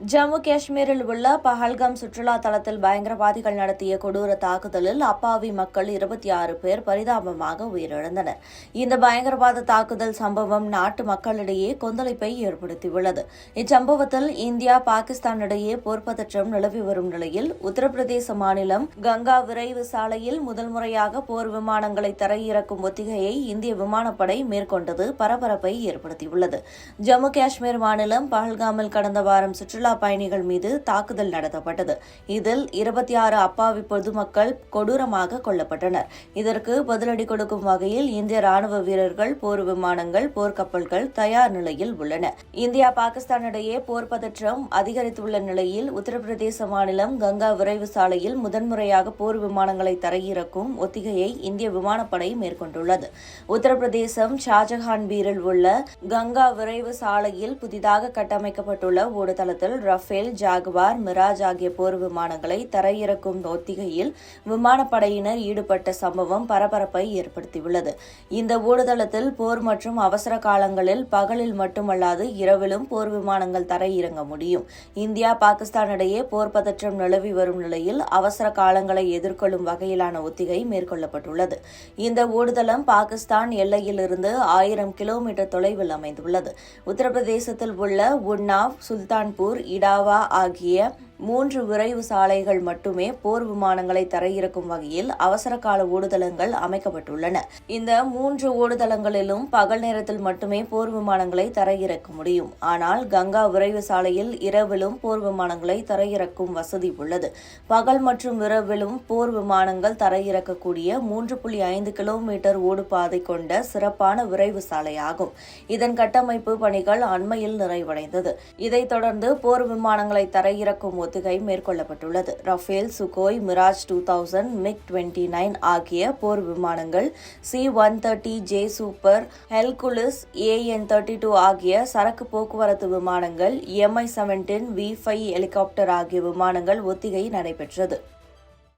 ஜம்மு காஷ்மீரில் உள்ள பஹல்காம் சுற்றுலா தலத்தில் பயங்கரவாதிகள் நடத்திய கொடூர தாக்குதலில் அப்பாவி மக்கள் இருபத்தி ஆறு பேர் பரிதாபமாக உயிரிழந்தனர். இந்த பயங்கரவாத தாக்குதல் சம்பவம் நாட்டு மக்களிடையே கொந்தளிப்பை ஏற்படுத்தியுள்ளது. இச்சம்பவத்தில் இந்தியா பாகிஸ்தான் இடையே போர்ப்பதற்றம் நிலவி வரும் நிலையில் உத்தரப்பிரதேச மாநிலம் கங்கா விரைவு சாலையில் முதல் முறையாக போர் விமானங்களை தரையிறக்கும் ஒத்திகையை இந்திய விமானப்படை மேற்கொண்டது பரபரப்பை ஏற்படுத்தியுள்ளது. ஜம்மு காஷ்மீர் மாநிலம் பஹல்காமில் கடந்த வாரம் சுற்றுலா சுற்றுலா பயணிகள் மீது தாக்குதல் நடத்தப்பட்டது. இதில் இருபத்தி ஆறு அப்பாவி பொதுமக்கள் கொடூரமாக கொல்லப்பட்டனர். இதற்கு பதிலடி கொடுக்கும் வகையில் இந்திய ராணுவ வீரர்கள் போர் விமானங்கள் போர்க்கப்பல்கள் தயார் நிலையில் உள்ளன. இந்தியா பாகிஸ்தான் இடையே போர் பதற்றம் அதிகரித்துள்ள நிலையில் உத்தரப்பிரதேச மாநிலம் கங்கா விரைவு சாலையில் முதன்முறையாக போர் விமானங்களை தரையிறக்கும் ஒத்திகையை இந்திய விமானப்படை மேற்கொண்டுள்ளது. உத்தரப்பிரதேசம் ஷாஜஹான்பீரில் உள்ள கங்கா விரைவு சாலையில் புதிதாக கட்டமைக்கப்பட்டுள்ள ஓடுதளத்தில் ரஃபேல் ஜாகுவார் மிராஜ் ஆகிய போர் விமானங்களை தரையிறக்கும் ஒத்திகையில் விமானப்படையினர் ஈடுபட்ட சம்பவம் பரபரப்பை ஏற்படுத்தியுள்ளது. இந்த ஊடுதளத்தில் போர் மற்றும் அவசர காலங்களில் பகலில் மட்டுமல்லாது இரவிலும் போர் விமானங்கள் தரையிறங்க முடியும். இந்தியா பாகிஸ்தான் இடையே போர் பதற்றம் நிலவி வரும் நிலையில் அவசர காலங்களை எதிர்கொள்ளும் வகையிலான ஒத்திகை மேற்கொள்ளப்பட்டுள்ளது. இந்த ஊடுதளம் பாகிஸ்தான் எல்லையிலிருந்து ஆயிரம் கிலோமீட்டர் தொலைவில் அமைந்துள்ளது. உத்தரப்பிரதேசத்தில் உள்ள உன்னாவ் சுல்தான்பூர் இடாவா ஆகிய மூன்று விரைவு சாலைகள் மட்டுமே போர் விமானங்களை தரையிறக்கும் வகையில் அவசர கால ஓடுதளங்கள் அமைக்கப்பட்டுள்ளன. இந்த மூன்று ஓடுதளங்களிலும் பகல் நேரத்தில் மட்டுமே போர் விமானங்களை தரையிறக்க முடியும். ஆனால் கங்கா விரைவு சாலையில் இரவிலும் போர் விமானங்களை தரையிறக்கும் வசதி உள்ளது. பகல் மற்றும் இரவிலும் போர் விமானங்கள் தரையிறக்கக்கூடிய மூன்று புள்ளி ஐந்து கிலோமீட்டர் ஓடுபாதை கொண்ட சிறப்பான விரைவு சாலையாகும். இதன் கட்டமைப்பு பணிகள் அண்மையில் நிறைவடைந்தது. இதைத் தொடர்ந்து போர் விமானங்களை தரையிறக்கும் ஒத்திகை மேற்கொள்ளப்பட்டுள்ளது. Rafale Sukhoi Mirage two thousand MiG twenty nine ஆகிய போர் விமானங்கள் C one thirty J super Hercules AN thirty two ஆகிய சரக்கு போக்குவரத்து விமானங்கள் MI seventeen V five helicopter ஆகிய விமானங்கள் ஒத்திகை நடைபெற்றது.